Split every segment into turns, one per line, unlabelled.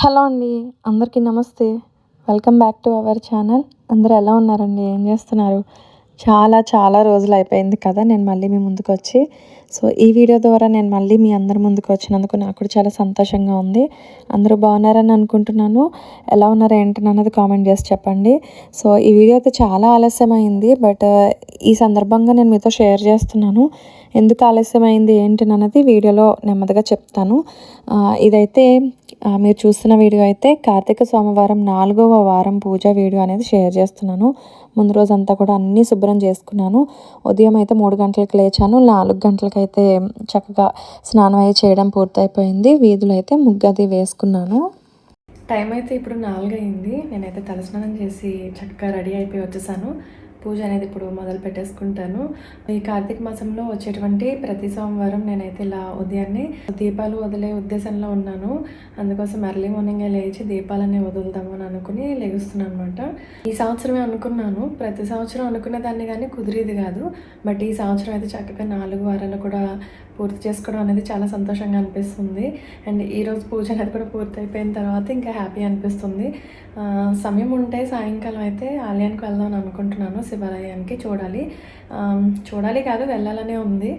Hello అండి అందరికీ నమస్తే. Welcome back to our channel. అందరూ ఎలా ఉన్నారండి? ఏం చేస్తున్నారు? చాలా చాలా రోజులు అయిపోయింది కదా నేను మళ్ళీ మీ ముందుకు వచ్చి. సో ఈ వీడియో ద్వారా నేను మళ్ళీ మీ అందరి ముందుకు వచ్చినందుకు నాకు కూడా చాలా సంతోషంగా ఉంది. అందరూ బాగున్నారని అనుకుంటున్నాను. ఎలా ఉన్నారు ఏంటని అన్నది కామెంట్ చేసి చెప్పండి. సో ఈ వీడియో అయితే చాలా ఆలస్యమైంది బట్ ఈ సందర్భంగా నేను మీతో షేర్ చేస్తున్నాను. ఎందుకు ఆలస్యమైంది ఏంటి అన్నది వీడియోలో నెమ్మదిగా చెప్తాను. ఇదైతే మీరు చూస్తున్న వీడియో అయితే కార్తీక సోమవారం నాలుగవ వారం పూజ వీడియో అనేది షేర్ చేస్తున్నాను. ముందు రోజు అంతా కూడా అన్నీ శుభ్రం చేసుకున్నాను. ఉదయం అయితే మూడు గంటలకు లేచాను. నాలుగు గంటలకైతే చక్కగా స్నానం అయ్యి చేయడం పూర్తయిపోయింది. వీధులు అయితే ముగ్గది వేసుకున్నాను. టైం అయితే ఇప్పుడు నాలుగు అయింది నేనైతే తలస్నానం చేసి చక్కగా రెడీ అయిపోయి వచ్చేసాను. పూజ అనేది ఇప్పుడు మొదలు పెట్టేసుకుంటాను. ఈ కార్తీక మాసంలో వచ్చేటువంటి ప్రతి సోమవారం నేనైతే ఇలా ఉదయాన్నే దీపాలు వదిలే ఉద్దేశంలో ఉన్నాను. అందుకోసం ఎర్లీ మార్నింగే లేచి దీపాలనే వదులుదాము అని అనుకుని లెగుస్తున్నాను అనమాట ఈ సంవత్సరమే అనుకున్నాను. ప్రతి సంవత్సరం అనుకున్న దాన్ని కానీ కుదిరేది కాదు. బట్ ఈ సంవత్సరం అయితే చక్కగా నాలుగు వారాలు కూడా పూర్తి చేసుకోవడం అనేది చాలా సంతోషంగా అనిపిస్తుంది. అండ్ ఈరోజు పూజ అనేది కూడా పూర్తి అయిపోయిన తర్వాత ఇంకా హ్యాపీ అనిపిస్తుంది. సమయం ఉంటే సాయంకాలం అయితే ఆలయానికి వెళ్దాం అనుకుంటున్నాను శివాలయానికి చూడాలి. చూడాలి కాదు వెళ్ళాలనే ఉంది.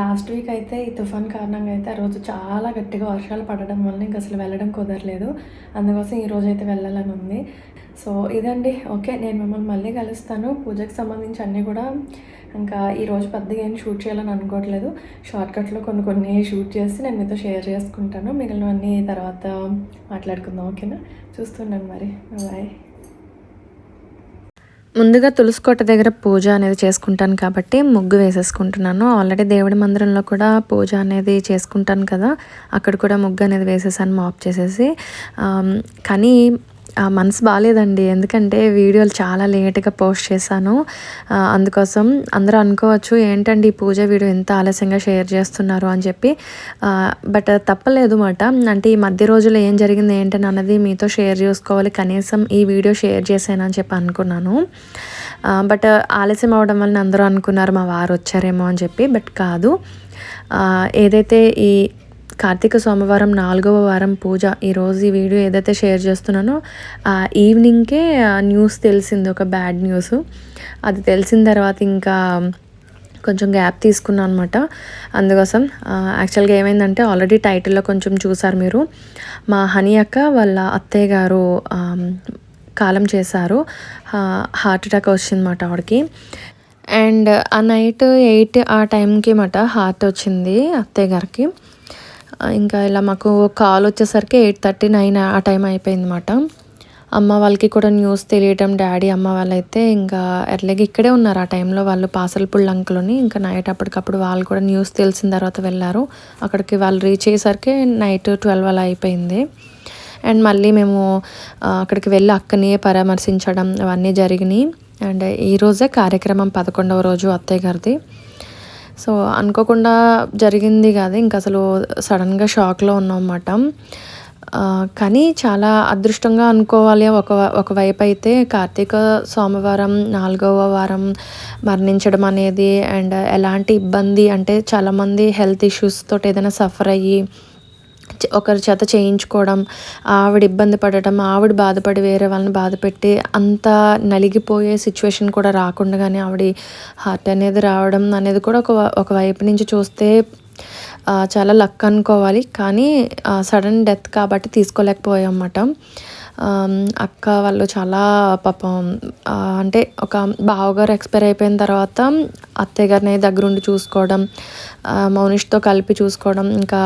లాస్ట్ వీక్ అయితే ఈ తుఫాన్ కారణంగా అయితే ఆ రోజు చాలా గట్టిగా వర్షాలు పడడం వల్ల ఇంకా అసలు వెళ్ళడం కుదరలేదు. అందుకోసం ఈ రోజు అయితే వెళ్ళాలని ఉంది. సో ఇదండి. ఓకే నేను మిమ్మల్ని మళ్ళీ కలుస్తాను. పూజకు సంబంధించి అన్నీ కూడా ఇంకా ఈరోజు పెద్దగా ఏం షూట్ చేయాలని అనుకోవట్లేదు. షార్ట్కట్లో కొన్ని కొన్ని షూట్ చేసి నేను మీతో షేర్ చేసుకుంటాను. మిగిలినవన్నీ తర్వాత మాట్లాడుకుందాం ఓకేనా చూస్తున్నాను మరి. బాయ్ ముందుగా తులసికోట దగ్గర పూజ అనేది చేసుకుంటాను కాబట్టి ముగ్గు వేసేసుకుంటున్నాను. ఆల్రెడీ దేవుడి మందిరంలో కూడా పూజ అనేది చేసుకుంటాను కదా. అక్కడ కూడా ముగ్గు అనేది వేసేసాను మాప్ చేసేసి. కానీ మనసు బాగాలేదండి ఎందుకంటే వీడియోలు చాలా లేట్గా పోస్ట్ చేశాను. అందుకోసం అందరూ అనుకోవచ్చు ఏంటండి ఈ పూజ వీడియో ఎంత ఆలస్యంగా షేర్ చేస్తున్నారు? అని చెప్పి. బట్ తప్పలేదు మాట. అంటే ఈ మధ్య రోజుల్లో ఏం జరిగింది ఏంటని అన్నది మీతో షేర్ చేసుకోవాలి. కనీసం ఈ వీడియో షేర్ చేసానని చెప్పి అనుకున్నాను. బట్ ఆలస్యం అవడం వల్ల అందరూ అనుకున్నారు మా వారు వచ్చారేమో అని చెప్పి. బట్ కాదు. ఏదైతే ఈ కార్తీక సోమవారం నాలుగవ వారం పూజ. ఈరోజు ఈ వీడియో ఏదైతే షేర్ చేస్తున్నానో ఈవినింగ్కే న్యూస్ తెలిసింది ఒక బ్యాడ్ న్యూస్. అది తెలిసిన తర్వాత ఇంకా కొంచెం గ్యాప్ తీసుకున్నాను అనమాట అందుకోసం యాక్చువల్గా ఏమైందంటే ఆల్రెడీ టైటిల్లో కొంచెం చూసారు మీరు. మా హనీ అక్క వాళ్ళ అత్తయ్య గారు కాలం చేశారు. హార్ట్ అటాక్ వచ్చిందన్నమాట ఆవిడకి. అండ్ ఆ నైట్ ఎయిట్ ఆ టైంకి మాట హార్ట్ వచ్చింది అత్తయ్య గారికి. ఇంకా ఇలా మాకు కాల్ వచ్చేసరికి ఎయిట్ థర్టీ నైన్ ఆ టైం అయిపోయింది అనమాట అమ్మ వాళ్ళకి కూడా న్యూస్ తెలియటం డాడీ అమ్మ వాళ్ళైతే ఇంకా ఎర్లెగ్ ఇక్కడే ఉన్నారు. ఆ టైంలో వాళ్ళు పాసలపుల్ అంకులని ఇంకా నైట్ అప్పటికప్పుడు వాళ్ళు కూడా న్యూస్ తెలిసిన తర్వాత వెళ్ళారు. అక్కడికి వాళ్ళు రీచ్ అయ్యేసరికి నైట్ ట్వెల్వ్ అలా అయిపోయింది. అండ్ మళ్ళీ మేము అక్కడికి వెళ్ళి అక్కని పరామర్శించడం అవన్నీ జరిగినాయి. అండ్ ఈరోజే కార్యక్రమం పదకొండవ రోజు అత్తయ్య గారిది. సో అనుకోకుండా జరిగింది కాదు. ఇంకా అసలు సడన్గా షాక్లో ఉన్నాం అన్నమాట కానీ చాలా అదృష్టంగా అనుకోవాలి. ఒక ఒకవైపు అయితే కార్తీక సోమవారం నాలుగవ వారం మరణించడం అనేది అండ్ ఎలాంటి ఇబ్బంది అంటే చాలామంది హెల్త్ ఇష్యూస్ తోటి ఏదైనా సఫర్ అయ్యి ఒకరి చేత చేయించుకోవడం ఆవిడ ఇబ్బంది పడటం ఆవిడ బాధపడి వేరే వాళ్ళని బాధపెట్టి అంత నలిగిపోయే సిచ్యువేషన్ కూడా రాకుండానే ఆవిడ హార్ట్ అనేది రావడం అనేది కూడా ఒక ఒక వైపు నుంచి చూస్తే చాలా లక్ అనుకోవాలి. కానీ సడన్ డెత్ కాబట్టి తీసుకోలేకపోయాం అన్నమాట. అక్క వాళ్ళు చాలా పాపం అంటే ఒక బావగారు ఎక్స్పైర్ అయిపోయిన తర్వాత అత్తయ్య గారిని దగ్గరుండి చూసుకోవడం మౌనిష్తో కలిపి చూసుకోవడం ఇంకా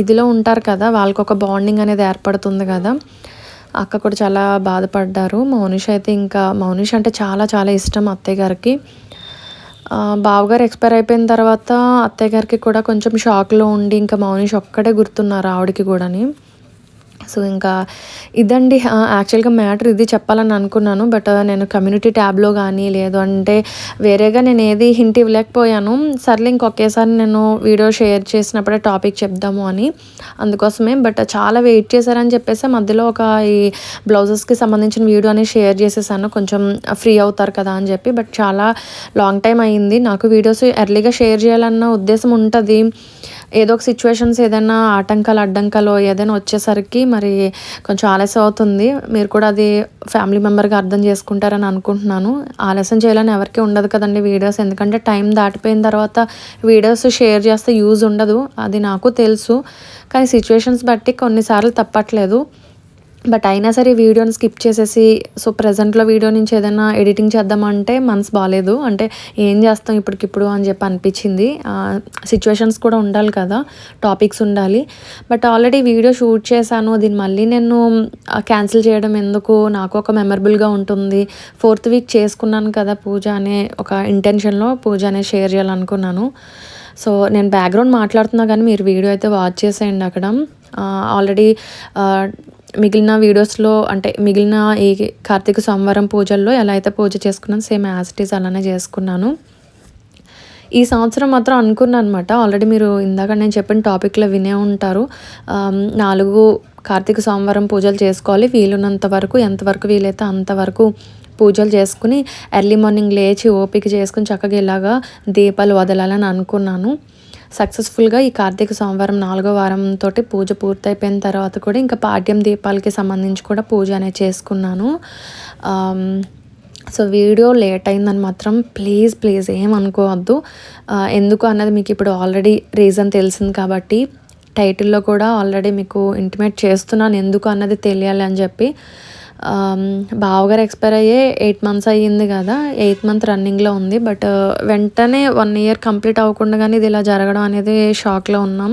ఇదిలో ఉంటారు కదా వాళ్ళకి ఒక బాండింగ్ అనేది ఏర్పడుతుంది కదా. అక్క కూడా చాలా బాధపడ్డారు. మౌనిష్ అయితే ఇంకా మౌనిష్ అంటే చాలా చాలా ఇష్టం అత్తయ్య గారికి. బావగారు ఎక్స్పైర్ అయిపోయిన తర్వాత అత్తయ్య గారికి కూడా కొంచెం షాక్లో ఉండి ఇంకా మౌనిష్ ఒక్కడే గుర్తున్నారు ఆవిడకి కూడాని. సో ఇంకా ఇదండి యాక్చువల్గా మ్యాటర్ ఇది చెప్పాలని అనుకున్నాను. బట్ నేను కమ్యూనిటీ ట్యాబ్లో కానీ లేదు అంటే వేరేగా నేను ఏది హింట్ ఇవ్వలేకపోయాను. సర్లే ఇంకొకేసారి నేను వీడియో షేర్ చేసినప్పుడే టాపిక్ చెప్దాము అని అందుకోసమే. బట్ చాలా వెయిట్ చేశారని చెప్పేసి మధ్యలో ఒక ఈ బ్లౌజెస్కి సంబంధించిన వీడియో అనేది షేర్ చేసేసాను. కొంచెం ఫ్రీ అవుతారు కదా అని చెప్పి. బట్ చాలా లాంగ్ టైం అయ్యింది నాకు వీడియోస్ ఎర్లీగా షేర్ చేయాలన్న ఉద్దేశం ఉంటుంది. ఏదో ఒక సిచ్యువేషన్స్ ఏదైనా ఆటంకాలు అడ్డంకాలు ఏదైనా వచ్చేసరికి మరి మరి కొంచెం ఆలస్యం అవుతుంది. మీరు కూడా అది ఫ్యామిలీ మెంబర్గా అర్థం చేసుకుంటారని అనుకుంటున్నాను. ఆలస్యం చేయాలని ఎవరికి ఉండదు కదండి వీడియోస్. ఎందుకంటే టైం దాటిపోయిన తర్వాత వీడియోస్ షేర్ చేస్తే యూజ్ ఉండదు. అది నాకు తెలుసు. కానీ సిచ్యువేషన్స్ బట్టి కొన్నిసార్లు తప్పట్లేదు. బట్ అయినా సరే వీడియోని స్కిప్ చేసేసి సో ప్రజెంట్లో వీడియో నుంచి ఏదైనా ఎడిటింగ్ చేద్దామంటే మనసు బాగాలేదు అంటే ఏం చేస్తాం ఇప్పటికిప్పుడు అని చెప్పి అనిపించింది. సిచ్యువేషన్స్ కూడా ఉండాలి కదా టాపిక్స్ ఉండాలి. బట్ ఆల్రెడీ వీడియో షూట్ చేశాను. దీన్ని మళ్ళీ నేను క్యాన్సిల్ చేయడం ఎందుకు? నాకు ఒక మెమరబుల్గా ఉంటుంది. ఫోర్త్ వీక్ చేసుకున్నాను కదా పూజ అనే ఒక ఇంటెన్షన్లో పూజ అనే షేర్ చేయాలనుకున్నాను. సో నేను బ్యాక్గ్రౌండ్ మాట్లాడుతున్నా కానీ మీరు వీడియో అయితే వాచ్ చేసేయండి అక్కడ. ఆల్రెడీ మిగిలిన వీడియోస్లో అంటే మిగిలిన ఈ కార్తీక సోమవారం పూజల్లో ఎలా అయితే పూజ చేసుకున్నాను సేమ్ యాజ్ ఇట్ ఈస్ అలానే చేసుకున్నాను. ఈ సంవత్సరం మాత్రం అనుకున్నాను అనమాట ఆల్రెడీ మీరు ఇందాక నేను చెప్పిన టాపిక్లో వినే ఉంటారు. నాలుగు కార్తీక సోమవారం పూజలు చేసుకోవాలి. వీలున్నంత వరకు ఎంతవరకు వీలైతే అంతవరకు పూజలు చేసుకుని ఎర్లీ మార్నింగ్ లేచి ఓపిక చేసుకుని చక్కగా ఇలాగా దీపాలు వదలాలని అనుకున్నాను. సక్సెస్ఫుల్గా ఈ కార్తీక సోమవారం నాలుగో వారంతో పూజ పూర్తయిపోయిన తర్వాత కూడా ఇంకా పాడ్యం దీపాలకి సంబంధించి కూడా పూజ అనేది చేసుకున్నాను. సో వీడియో లేట్ అయిందని మాత్రం ప్లీజ్ ప్లీజ్ ఏమనుకోవద్దు ఎందుకు అన్నది మీకు ఇప్పుడు ఆల్రెడీ రీజన్ తెలిసింది కాబట్టి టైటిల్లో కూడా ఆల్రెడీ మీకు ఇంటిమేట్ చేస్తున్నాను ఎందుకు అన్నది తెలియాలి అని చెప్పి. బావగారు ఎక్స్పైర్ అయ్యే ఎయిట్ మంత్స్ అయ్యింది కదా ఎయిత్ మంత్ రన్నింగ్లో ఉంది బట్ వెంటనే వన్ ఇయర్ కంప్లీట్ అవ్వకుండా కానీ ఇది ఇలా జరగడం అనేది షాక్లో ఉన్నాం.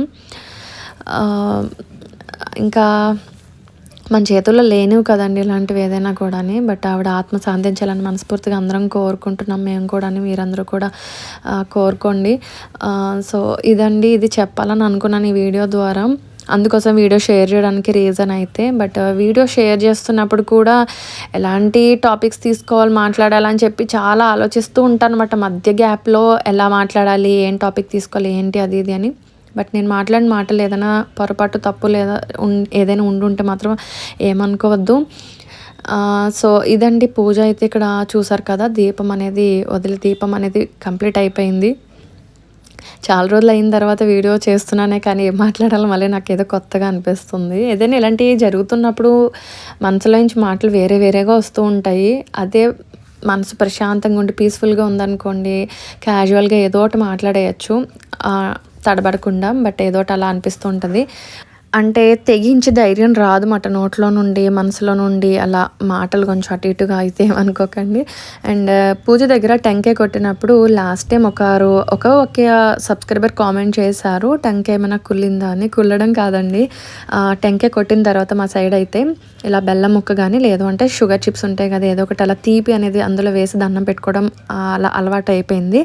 ఇంకా మన చేతుల్లో లేనివి కదండి ఇలాంటివి ఏదైనా కూడా బట్ ఆవిడ ఆత్మ సాధించాలని మనస్ఫూర్తిగా అందరం కోరుకుంటున్నాం మేము కూడా మీరందరూ కూడా కోరుకోండి. సో ఇదండి ఇది చెప్పాలని అనుకున్నాను ఈ వీడియో ద్వారా. అందుకోసం వీడియో షేర్ చేయడానికి రీజన్ అయితే బట్ uh, వీడియో షేర్ చేస్తున్నప్పుడు కూడా ఎలాంటి టాపిక్స్ తీసుకోవాలి మాట్లాడాలని చెప్పి చాలా ఆలోచిస్తూ ఉంటాను అనమాట మధ్య గ్యాప్లో ఎలా మాట్లాడాలి ఏం టాపిక్ తీసుకోవాలి ఏంటి అది ఇది అని. బట్ నేను మాట్లాడిన మాటలు ఏదైనా పొరపాటు తప్పు లేదా ఏదైనా ఉండుంటే మాత్రం ఏమనుకోవద్దు. సో ఇదండి పూజ అయితే ఇక్కడ చూసారు కదా దీపం అనేది వదిలి దీపం అనేది కంప్లీట్ అయిపోయింది. చాలా రోజులు అయిన తర్వాత వీడియో చేస్తున్నానే కానీ ఏం మాట్లాడాలి మళ్ళీ నాకు ఏదో కొత్తగా అనిపిస్తుంది. ఏదైనా ఇలాంటివి జరుగుతున్నప్పుడు మనసులో నుంచి మాటలు వేరే వేరేగా వస్తూ ఉంటాయి. అదే మనసు ప్రశాంతంగా ఉండి పీస్ఫుల్గా ఉందనుకోండి క్యాజువల్గా ఏదో ఒకటి మాట్లాడేయచ్చు. తడబడకుండా బట్ ఏదో ఒకటి అలా అనిపిస్తూ ఉంటుంది. అంటే తెగించి ధైర్యం రాదు మాట నోట్లో నుండి మనసులో నుండి. అలా మాటలు కొంచెం అటు ఇటుగా అయితే అనుకోకండి అండ్ పూజ దగ్గర టెంకాయ కొట్టినప్పుడు లాస్ట్ టైం ఒకరు ఒక ఒకే సబ్స్క్రైబర్ కామెంట్ చేశారు. టెంకాయ ఏమైనా కుళ్ళిందా అని. కుల్లడం కాదండి. టెంకాయ కొట్టిన తర్వాత మా సైడ్ అయితే ఇలా బెల్లం ముక్క కానీ లేదు అంటే షుగర్ చిప్స్ ఉంటాయి కదా ఏదో ఒకటి అలా తీపి అనేది అందులో వేసి దండం పెట్టుకోవడం అలా అలవాటు అయిపోయింది.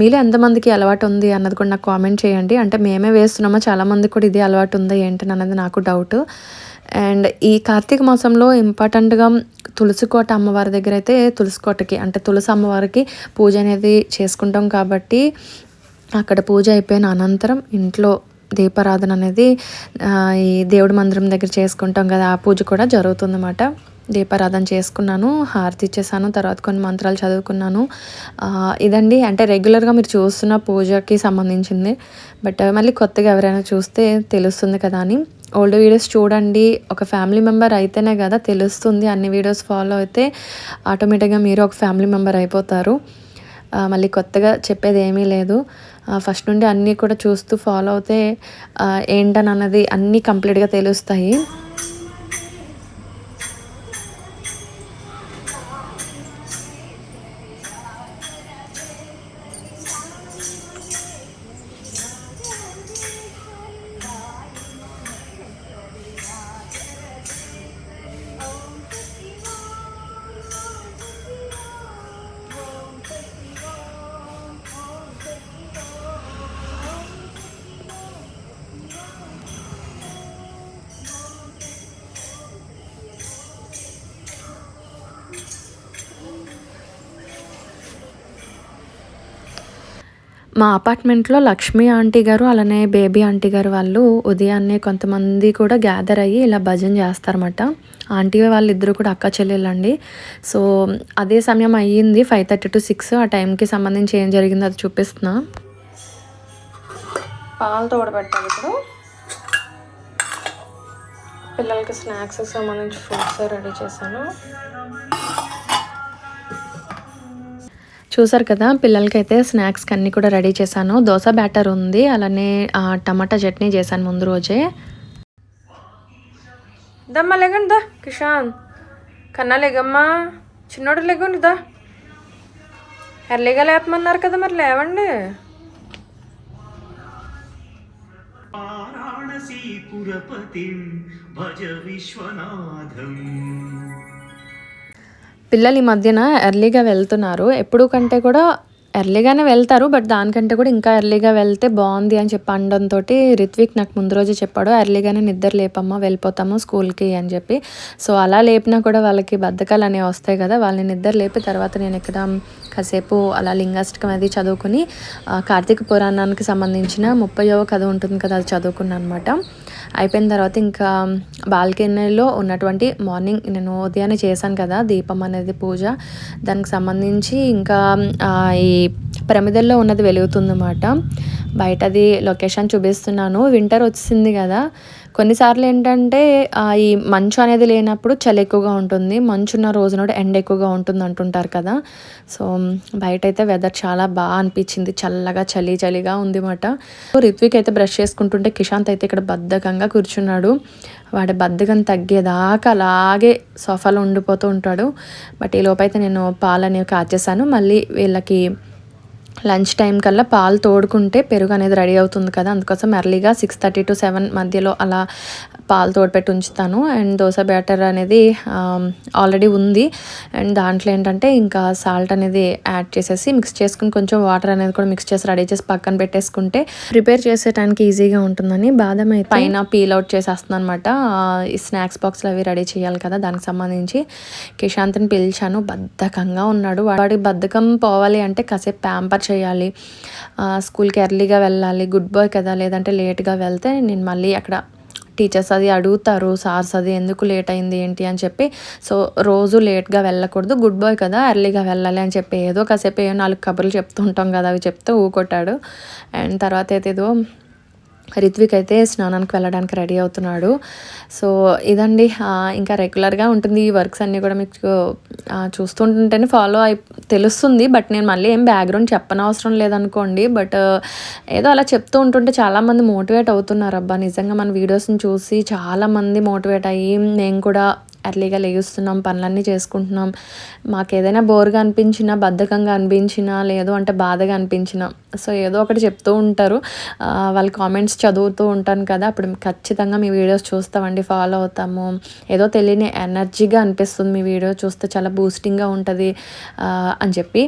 మీలో ఎంతమందికి అలవాటు ఉంది అన్నది కూడా నాకు కామెంట్ చేయండి. అంటే మేమే వేస్తున్నామో? చాలామందికి కూడా ఇది అలవాటు ఉందా? ఏంటని అన్నది నాకు డౌట్ అండ్ ఈ కార్తీక మాసంలో ఇంపార్టెంట్గా తులసికోట అమ్మవారి దగ్గర అయితే తులసికోటకి అంటే తులసి అమ్మవారికి పూజ అనేది చేసుకుంటాం కాబట్టి అక్కడ పూజ అయిపోయిన అనంతరం ఇంట్లో దీపారాధన అనేది ఈ దేవుడి మందిరం దగ్గర చేసుకుంటాం కదా ఆ పూజ కూడా జరుగుతుందన్నమాట. దీపారాధన చేసుకున్నాను హారతి ఇచ్చేసాను తర్వాత కొన్ని మంత్రాలు చదువుకున్నాను. ఇదండి. అంటే రెగ్యులర్గా మీరు చూస్తున్న పూజకి సంబంధించింది. బట్ మళ్ళీ కొత్తగా ఎవరైనా చూస్తే తెలుస్తుంది కదా అని. ఓల్డ్ వీడియోస్ చూడండి. ఒక ఫ్యామిలీ మెంబర్ అయితేనే కదా తెలుస్తుంది. అన్ని వీడియోస్ ఫాలో అయితే ఆటోమేటిక్గా మీరు ఒక ఫ్యామిలీ మెంబర్ అయిపోతారు. మళ్ళీ కొత్తగా చెప్పేది ఏమీ లేదు. ఫస్ట్ నుండి అన్నీ కూడా చూస్తూ ఫాలో అవుతే ఏంటని అన్నది అన్నీ కంప్లీట్గా తెలుస్తాయి. మా అపార్ట్మెంట్లో లక్ష్మీ ఆంటీ గారు అలానే బేబీ ఆంటీ గారు వాళ్ళు ఉదయాన్నే కొంతమంది కూడా గ్యాదర్ అయ్యి ఇలా భజన చేస్తారన్నమాట. ఆంటీ వాళ్ళిద్దరూ కూడా అక్క చెల్లెళ్ళండి సో అదే సమయం అయ్యింది ఫైవ్ థర్టీ టు సిక్స్ ఆ టైంకి సంబంధించి ఏం జరిగిందో అది చూపిస్తున్నా. పాలు తోడబెట్టాలి ఇప్పుడు. పిల్లలకి స్నాక్స్ సంబంధించి ఫ్రూట్స్ రెడీ చేశాను. చూసారు కదా పిల్లలకైతే స్నాక్స్కి అన్నీ కూడా రెడీ చేశాను. దోశ బ్యాటర్ ఉంది అలానే టమాటా చట్నీ చేశాను ముందు రోజే. దమ్మా లేగండి దా కిషాన్. కన్నా లేగమ్మా చిన్నోడు లేగండి దా. ఎర్లీగా లేపమన్నారు కదా మరి లేవండి.
భజ విశ్వనాథం.
పిల్లలు ఈ మధ్యన ఎర్లీగా వెళ్తున్నారు. ఎప్పుడు కంటే కూడా ఎర్లీగానే వెళ్తారు బట్ దానికంటే కూడా ఇంకా ఎర్లీగా వెళ్తే బాగుంది అని చెప్పి అనడంతో రిత్విక్ నాకు ముందు రోజు చెప్పాడు ఎర్లీగానే నిద్ర లేపమ్మా వెళ్ళిపోతాము స్కూల్కి అని చెప్పి. సో అలా లేపినా కూడా వాళ్ళకి బద్ధకాలు అనేవి వస్తాయి కదా వాళ్ళని నిద్ర లేపి తర్వాత నేను ఇక్కడ కాసేపు అలా లింగాష్టకం అది చదువుకుని కార్తీక పురాణానికి సంబంధించిన ముప్పైవ కథ ఉంటుంది కదా అది చదువుకున్నాను అనమాట అయిపోయిన తర్వాత ఇంకా బాల్కనీలో ఉన్నటువంటి మార్నింగ్ నేను ఉదయాన్నే చేశాను కదా దీపం అనేది పూజ. దానికి సంబంధించి ఇంకా ఈ ప్రమిదల్లో ఉన్నది వెలుగుతుందన్నమాట. బయటది లొకేషన్ చూపిస్తున్నాను. వింటర్ వచ్చింది కదా. కొన్నిసార్లు ఏంటంటే ఈ మంచు అనేది లేనప్పుడు చలి ఎక్కువగా ఉంటుంది. మంచు ఉన్న రోజున కూడా ఎండ ఎక్కువగా ఉంటుంది అంటుంటారు కదా. సో బయట అయితే వెదర్ చాలా బాగా అనిపించింది. చల్లగా చలి చలిగా ఉంది మాట రిత్విక్ అయితే బ్రష్ చేసుకుంటుంటే కిషాంత్ అయితే ఇక్కడ బద్ధకంగా కూర్చున్నాడు. వాడి బద్ధకం తగ్గేదాకా అలాగే సోఫాలో ఉండిపోతూ ఉంటాడు. బట్ ఈ లోపైతే నేను పాలనేవి కాచేసాను మళ్ళీ వీళ్ళకి లంచ్ టైం కల్లా పాలు తోడుకుంటే పెరుగు అనేది రెడీ అవుతుంది కదా. అందుకోసం ఎర్లీగా సిక్స్ థర్టీ టు సెవెన్ మధ్యలో అలా పాలు తోడుపెట్టి ఉంచుతాను. అండ్ దోశ బ్యాటర్ అనేది ఆల్రెడీ ఉంది. అండ్ దాంట్లో ఏంటంటే ఇంకా సాల్ట్ అనేది యాడ్ చేసేసి మిక్స్ చేసుకుని కొంచెం వాటర్ అనేది కూడా మిక్స్ చేసి రెడీ చేసి పక్కన పెట్టేసుకుంటే ప్రిపేర్ చేసేటానికి ఈజీగా ఉంటుందని బాదం అయితే పైన పీల్ అవుట్ చేసేస్తున్నాను అనమాట ఈ స్నాక్స్ బాక్స్లు అవి రెడీ చేయాలి కదా దానికి సంబంధించి. కిషాంత్ని పిలిచాను బద్ధకంగా ఉన్నాడు. వాడి బద్ధకం పోవాలి అంటే కాసేపు ప్యాంపర్ చేయాలి. స్కూల్కి ఎర్లీగా వెళ్ళాలి. గుడ్ బాయ్ కదా లేదంటే లేట్గా వెళ్తే నేను మళ్ళీ అక్కడ టీచర్స్ అది అడుగుతారు సార్స్ అది ఎందుకు లేట్ అయింది ఏంటి? అని చెప్పి. సో రోజు లేట్గా వెళ్ళకూడదు. గుడ్ బాయ్ కదా ఎర్లీగా వెళ్ళాలి అని చెప్పి ఏదో కాసేపు నాలుగు కబుర్లు చెప్తూ ఉంటాం కదా అవి చెప్తే ఊకొట్టాడు. అండ్ తర్వాత అయితే ఏదో రిత్విక్ అయితే స్నానానికి వెళ్ళడానికి రెడీ అవుతున్నాడు. సో ఇదండి ఇంకా రెగ్యులర్గా ఉంటుంది ఈ వర్క్స్ అన్నీ కూడా మీకు చూస్తుంటుంటేనే ఫాలో అయి తెలుస్తుంది. బట్ నేను మళ్ళీ ఏం బ్యాక్గ్రౌండ్ చెప్పనవసరం లేదనుకోండి. బట్ ఏదో అలా చెప్తూ ఉంటుంటే చాలామంది మోటివేట్ అవుతున్నారు. అబ్బా నిజంగా మన వీడియోస్ని చూసి చాలామంది మోటివేట్ అయ్యి నేను కూడా ఎర్లీగా లేస్తున్నాం పనులన్నీ చేసుకుంటున్నాం. మాకు ఏదైనా బోర్గా అనిపించినా బద్ధకంగా అనిపించినా లేదు అంటే బాధగా అనిపించినా. సో ఏదో ఒకటి చెప్తూ ఉంటారు. వాళ్ళ కామెంట్స్ చదువుతూ ఉంటాను కదా అప్పుడు ఖచ్చితంగా మీ వీడియోస్ చూస్తామండి ఫాలో అవుతాము. ఏదో తెలియని ఎనర్జీగా అనిపిస్తుంది మీ వీడియో చూస్తే చాలా బూస్టింగ్గా ఉంటుంది అని చెప్పి.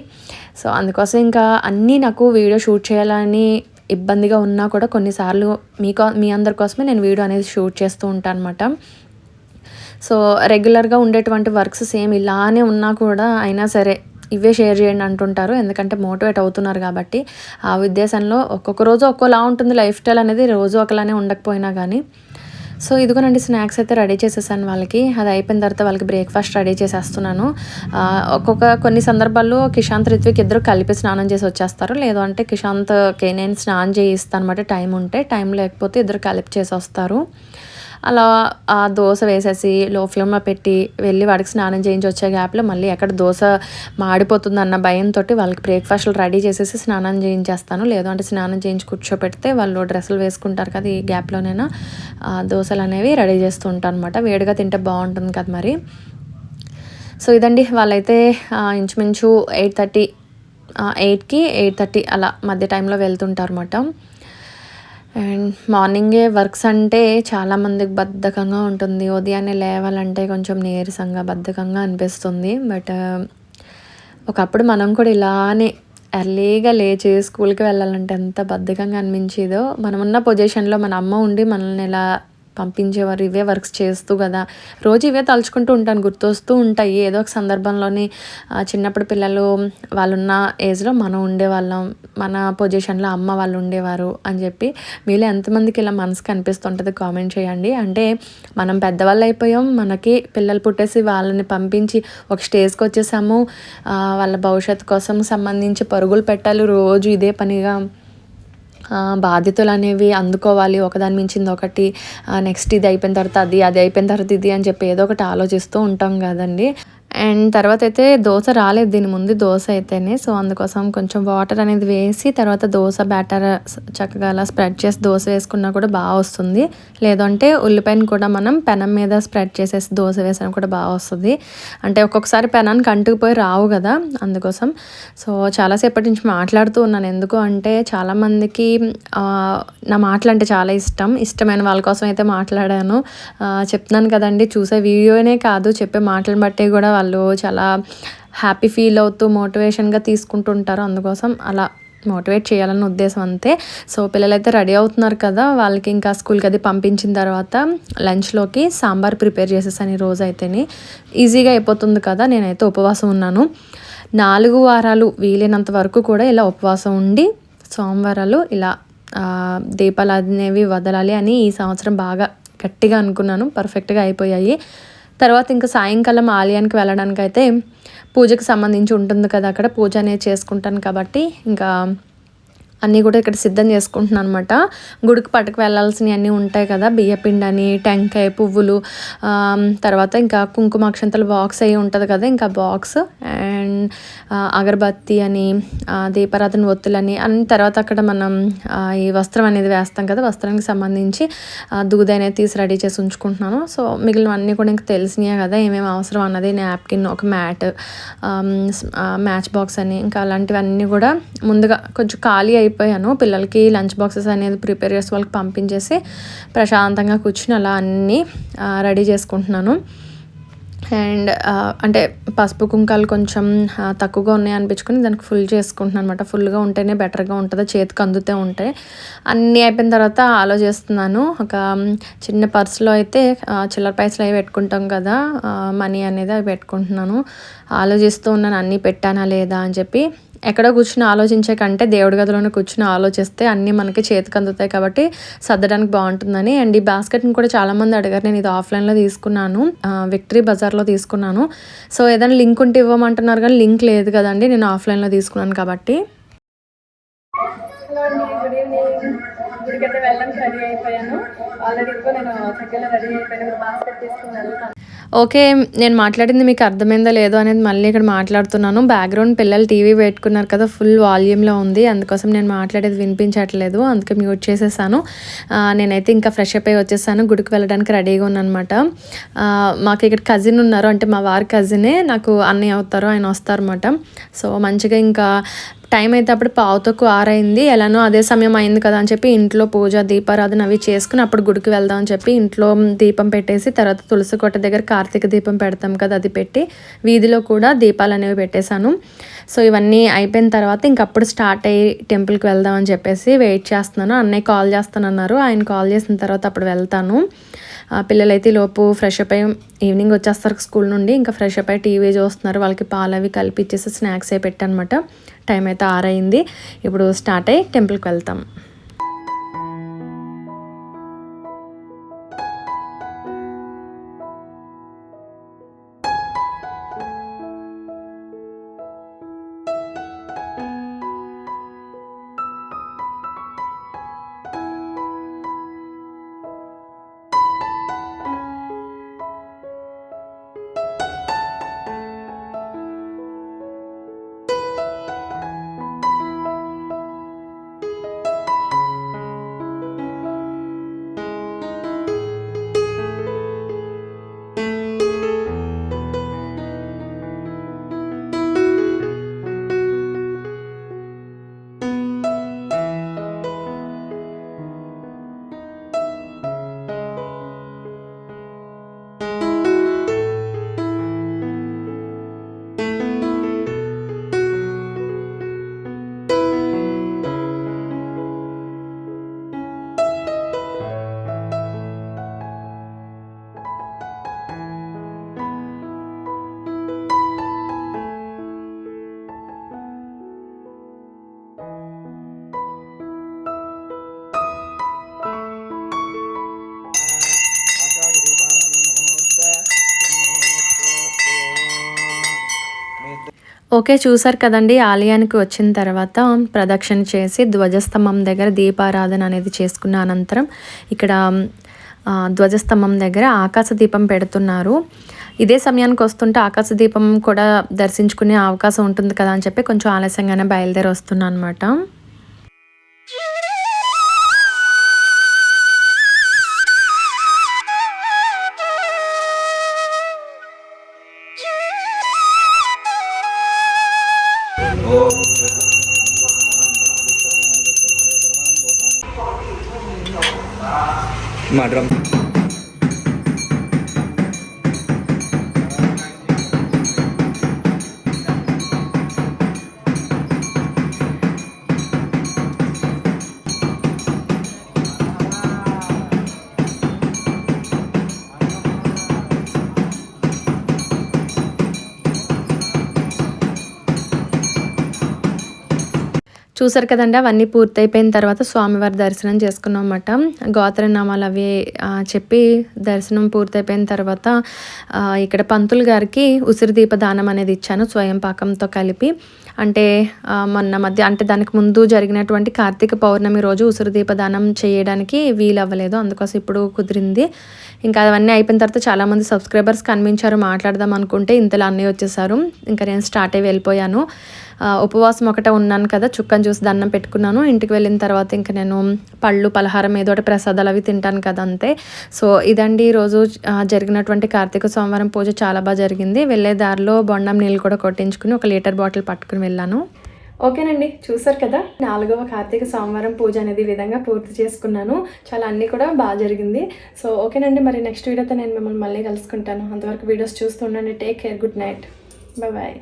సో అందుకోసం ఇంకా అన్నీ నాకు వీడియో షూట్ చేయాలని ఇబ్బందిగా ఉన్నా కూడా కొన్నిసార్లు మీకో మీ అందరి కోసమే నేను వీడియో అనేది షూట్ చేస్తూ ఉంటాను అనమాట సో రెగ్యులర్గా ఉండేటువంటి వర్క్స్ సేమ్ ఇలానే ఉన్నా కూడా అయినా సరే ఇవే షేర్ చేయండి అంటుంటారు. ఎందుకంటే మోటివేట్ అవుతున్నారు కాబట్టి ఆ ఉద్దేశంలో ఒక్కొక్క రోజు ఒక్కోలా ఉంటుంది. లైఫ్ స్టైల్ అనేది రోజు ఒకలానే ఉండకపోయినా కానీ. సో ఇదిగోనండి స్నాక్స్ అయితే రెడీ చేసేసాను వాళ్ళకి. అది అయిపోయిన తర్వాత వాళ్ళకి బ్రేక్ఫాస్ట్ రెడీ చేసేస్తున్నాను. ఒక్కొక్క కొన్ని సందర్భాల్లో కిషాంత్ రిత్విక్ ఇద్దరు కలిపి స్నానం చేసి వచ్చేస్తారు. లేదు అంటే కిషాంత్కి నేను స్నానం చేయిస్తాను అనమాట టైం ఉంటే టైం లేకపోతే ఇద్దరు కలిపి చేసి వస్తారు. అలా ఆ దోశ వేసేసి లో ఫ్లేమ్లో పెట్టి వెళ్ళి వాడికి స్నానం చేయించి వచ్చే గ్యాప్లో మళ్ళీ ఎక్కడ దోశ మాడిపోతుంది అన్న భయంతో వాళ్ళకి బ్రేక్ఫాస్ట్లు రెడీ చేసేసి స్నానం చేయించేస్తాను. లేదు అంటే స్నానం చేయించి కూర్చోపెడితే వాళ్ళు డ్రెస్సులు వేసుకుంటారు కదా ఈ గ్యాప్లోనైనా. ఆ దోశలు అనేవి రెడీ చేస్తూ ఉంటాను అనమాట వేడిగా తింటే బాగుంటుంది కదా మరి. సో ఇదండి వాళ్ళైతే ఇంచుమించు ఎయిట్ థర్టీ ఎయిట్కి ఎయిట్ థర్టీ అలా మధ్య టైంలో వెళ్తుంటారు అనమాట అండ్ మార్నింగే వర్క్స్ అంటే చాలామందికి బద్ధకంగా ఉంటుంది. ఉదయాన్నే లేవాలంటే కొంచెం నీరసంగా బద్ధకంగా అనిపిస్తుంది. బట్ ఒకప్పుడు మనం కూడా ఇలానే ఎర్లీగా లేచి స్కూల్కి వెళ్ళాలంటే ఎంత బద్ధకంగా అనిపించేదో మనం ఉన్న పొజిషన్లో మన అమ్మ ఉండి మనల్ని ఇలా పంపించేవారు ఇవే వర్క్స్ చేస్తూ కదా. రోజు ఇవే తలుచుకుంటూ ఉంటాను గుర్తొస్తూ ఉంటాయి. ఏదో ఒక సందర్భంలోని చిన్నప్పుడు పిల్లలు వాళ్ళున్న ఏజ్లో మనం ఉండేవాళ్ళం. మన పొజిషన్లో అమ్మ వాళ్ళు ఉండేవారు అని చెప్పి మీలో ఎంతమందికి ఇలా మనసుకు అనిపిస్తుంటుంది కామెంట్ చేయండి. అంటే మనం పెద్దవాళ్ళు అయిపోయాం మనకి పిల్లలు పుట్టేసి వాళ్ళని పంపించి ఒక స్టేజ్కి వచ్చేసాము. వాళ్ళ భవిష్యత్తు కోసం సంబంధించి పరుగులు పెట్టాలి. రోజు ఇదే పనిగా బాధ్యతలు అనేవి అందుకోవాలి ఒకదాని మించింది ఒకటి నెక్స్ట్ ఇది అయిపోయిన తర్వాత అది అది అయిపోయిన తర్వాత ఇది అని చెప్పి ఏదో ఒకటి ఆలోచిస్తూ ఉంటాం కదండి. అండ్ తర్వాత అయితే దోశ రాలేదు దీని ముందు దోశ అయితేనే. సో అందుకోసం కొంచెం వాటర్ అనేది వేసి తర్వాత దోశ బ్యాటర్ చక్కగా అలా స్ప్రెడ్ చేసి దోశ వేసుకున్నా కూడా బాగా వస్తుంది. లేదంటే ఉల్లిపాయను కూడా మనం పెనం మీద స్ప్రెడ్ చేసేసి దోశ వేసినా కూడా బాగా వస్తుంది. అంటే ఒక్కొక్కసారి పెనానికి అంటుకుపోయి రావు కదా అందుకోసం. సో చాలాసేపటి నుంచి మాట్లాడుతూ ఉన్నాను. ఎందుకు అంటే చాలామందికి నా మాటలు అంటే చాలా ఇష్టం. ఇష్టమైన వాళ్ళ కోసం అయితే మాట్లాడాను. చెప్తున్నాను కదండి చూసే వీడియోనే కాదు చెప్పే మాటలు బట్టి కూడా వాళ్ళు వాళ్ళు చాలా హ్యాపీ ఫీల్ అవుతూ మోటివేషన్గా తీసుకుంటుంటారు. అందుకోసం అలా మోటివేట్ చేయాలన్న ఉద్దేశం అంతే. సో పిల్లలైతే రెడీ అవుతున్నారు కదా వాళ్ళకి ఇంకా స్కూల్కి అది పంపించిన తర్వాత లంచ్లోకి సాంబార్ ప్రిపేర్ చేసేసాను ఈ రోజు అయితేనే ఈజీగా అయిపోతుంది కదా నేనైతే ఉపవాసం ఉన్నాను. నాలుగు వారాలు వీలైనంత వరకు కూడా ఇలా ఉపవాసం ఉండి సోమవారాలు ఇలా దీపాలు అనేవి వదలాలి అని ఈ సంవత్సరం బాగా గట్టిగా అనుకున్నాను. పర్ఫెక్ట్గా అయిపోయాయి. తర్వాత ఇంకా సాయంకాలం ఆలయానికి వెళ్ళడానికి అయితే పూజకి సంబంధించి ఉంటుంది కదా అక్కడ పూజ అనేది చేసుకుంటాను కాబట్టి ఇంకా అన్నీ కూడా ఇక్కడ సిద్ధం చేసుకుంటున్నాను అనమాట గుడికి పట్టుకు వెళ్ళాల్సినవి అన్నీ ఉంటాయి కదా. బియ్యపిండి అని టెంకాయ పువ్వులు తర్వాత ఇంకా కుంకుమ అక్షంతల బాక్స్ అయి ఉంటుంది కదా ఇంకా బాక్స్ అండ్ అగరబత్తి అని ఆ, దీపారాధన ఒత్తులని అని తర్వాత అక్కడ మనం ఈ వస్త్రం అనేది వేస్తాం కదా. వస్త్రానికి సంబంధించి ఆ, దూది అనేది తీసి రెడీ చేసి ఉంచుకుంటున్నాను. సో మిగిలినవన్నీ కూడా ఇంకా తెలిసినాయి కదా. ఏమేమి అవసరం అన్నది నాప్కిన్ ఒక మ్యాట్ మ్యాచ్ బాక్స్ అని ఇంకా అలాంటివన్నీ కూడా ముందుగా కొంచెం ఖాళీ అయ్యి అయిపోయాను. పిల్లలకి లంచ్ బాక్సెస్ అనేది ప్రిపేర్ చేసి వాళ్ళకి పంపించేసి ప్రశాంతంగా కూర్చుని అలా అన్నీ రెడీ చేసుకుంటున్నాను. అండ్ అంటే పసుపు కుంకాలు కొంచెం తక్కువగా ఉన్నాయి అనిపించుకుని దానికి ఫుల్ చేసుకుంటున్నాను అనమాట ఫుల్గా ఉంటేనే బెటర్గా ఉంటుంది. చేతికి అందుతూ ఉంటాయి అన్నీ అయిపోయిన తర్వాత ఆలోచిస్తున్నాను. ఒక చిన్న పర్సులో అయితే చిల్లర పైసలు అవి పెట్టుకుంటాం కదా మనీ అనేది అవి పెట్టుకుంటున్నాను. ఆలోచిస్తూ ఉన్నాను అన్నీ పెట్టానా లేదా అని చెప్పి. ఎక్కడో కూర్చుని ఆలోచించే కంటే దేవుడి గదిలోనే కూర్చుని ఆలోచిస్తే అన్నీ మనకి చేతికి అందుతాయి కాబట్టి సర్దడానికి బాగుంటుందని. అండ్ ఈ బాస్కెట్ని కూడా చాలామంది అడిగారు నేను ఇది ఆఫ్లైన్లో తీసుకున్నాను విక్టరీ బజార్లో తీసుకున్నాను. సో ఏదైనా లింక్ ఉంటే ఇవ్వమంటున్నారు కానీ లింక్ లేదు కదండి నేను ఆఫ్లైన్లో తీసుకున్నాను కాబట్టి.
గుడికైతే వెళ్ళడానికి రెడీ అయిపోయాను. ఆల్రెడీ నేను చక్కగా రెడీ అయిపోయాను బాస్కెట్ తీసుకుని వెళ్తాను.
ఓకే నేను మాట్లాడింది మీకు అర్థమైందో లేదో అనేది మళ్ళీ ఇక్కడ మాట్లాడుతున్నాను. బ్యాక్గ్రౌండ్ పిల్లలు టీవీ పెట్టుకున్నారు కదా ఫుల్ వాల్యూమ్లో ఉంది. అందుకోసం నేను మాట్లాడేది వినిపించట్లేదు. అందుకే మ్యూట్ చేసేసాను. నేనైతే ఇంకా ఫ్రెష్ అప్ అయి వచ్చేసాను. గుడికి వెళ్ళడానికి రెడీగా ఉన్నానమాట మాకు ఇక్కడ కజిన్ ఉన్నారు. అంటే మా వారి కజినే నాకు అన్నయ్య అవుతారు ఆయన వస్తారన్నమాట. సో మంచిగా ఇంకా టైం అయితే అప్పుడు పావు తక్కువ ఆరైంది. ఎలానో అదే సమయం అయింది కదా అని చెప్పి ఇంట్లో పూజ దీపారాధన అవి చేసుకుని అప్పుడు గుడికి వెళ్దాం అని చెప్పి ఇంట్లో దీపం పెట్టేసి తర్వాత తులసి కోట దగ్గర కార్తీక దీపం పెడతాం కదా అది పెట్టి వీధిలో కూడా దీపాలు అనేవి పెట్టేశాను. సో ఇవన్నీ అయిపోయిన తర్వాత ఇంకప్పుడు స్టార్ట్ అయ్యి టెంపుల్కి వెళ్దాం అని చెప్పేసి వెయిట్ చేస్తున్నాను. అన్నయ్య కాల్ చేస్తానన్నారు. ఆయన కాల్ చేసిన తర్వాత అప్పుడు వెళ్తాను. పిల్లలైతే లోపు ఫ్రెష్ అప్ అయ్యి ఈవినింగ్ వచ్చేస్తారు స్కూల్ నుండి. ఇంకా ఫ్రెష్ అప్ అయి టీవీ చూస్తున్నారు. వాళ్ళకి పాలు అవి కలిపి ఇచ్చేసి స్నాక్స్ అయి పెట్టానమాట టైం అయితే ఆరైంది. ఇప్పుడు స్టార్ట్ అయ్యి టెంపుల్కి వెళ్తాం. ఓకే చూసారు కదండి ఆలయానికి వచ్చిన తర్వాత ప్రదక్షిణ చేసి ధ్వజస్తంభం దగ్గర దీపారాధన అనేది చేసుకున్న అనంతరం ఇక్కడ ధ్వజస్తంభం దగ్గర ఆకాశ దీపం పెడుతున్నారు. ఇదే సమయానికి వస్తుంటే ఆకాశ దీపం కూడా దర్శించుకునే అవకాశం ఉంటుంది కదా అని చెప్పి కొంచెం ఆలస్యంగానే బయలుదేరి వస్తున్నా అనమాట చూసారు కదండి అవన్నీ పూర్తయిపోయిన తర్వాత స్వామివారి దర్శనం చేసుకున్నాం అన్నమాట గోత్రనామాలు అవి చెప్పి దర్శనం పూర్తయిపోయిన తర్వాత ఇక్కడ పంతులు గారికి ఉసిరి దీప దానం అనేది ఇచ్చాను స్వయం పాకంతో కలిపి. అంటే మొన్న మధ్య అంటే దానికి ముందు జరిగినటువంటి కార్తీక పౌర్ణమి రోజు ఉసిరి దీప దానం చేయడానికి వీలు అవ్వలేదు అందుకోసం ఇప్పుడు కుదిరింది. ఇంకా అవన్నీ అయిపోయిన తర్వాత చాలామంది సబ్స్క్రైబర్స్ కనిపించారు మాట్లాడదాం అనుకుంటే ఇంతలో అన్నీ వచ్చేసారు. ఇంకా నేను స్టార్ట్ అయ్యి వెళ్ళిపోయాను. ఉపవాసం ఒకటే ఉన్నాను కదా చుక్కను చూసి దండం పెట్టుకున్నాను. ఇంటికి వెళ్ళిన తర్వాత ఇంకా నేను పళ్ళు పలహారం ఏదో ఒకటి ప్రసాదాలు అవి తింటాను కదా అంతే. సో ఇదండి ఈరోజు జరిగినటువంటి కార్తీక సోమవారం పూజ చాలా బాగా జరిగింది. వెళ్ళే దారిలో బొండం నీళ్ళు కూడా కొట్టించుకుని ఒక లీటర్ బాటిల్ పట్టుకుని వెళ్ళాను. ఓకేనండి చూసారు కదా? నాలుగవ కార్తీక సోమవారం పూజ అనేది విధంగా పూర్తి చేసుకున్నాను. చాలా అన్నీ కూడా బాగా జరిగింది. సో ఓకేనండి మరి నెక్స్ట్ వీడియోతో నేను మిమ్మల్ని మళ్ళీ కలుసుకుంటాను. అంతవరకు videos చూస్తుండండి take care good night. Bye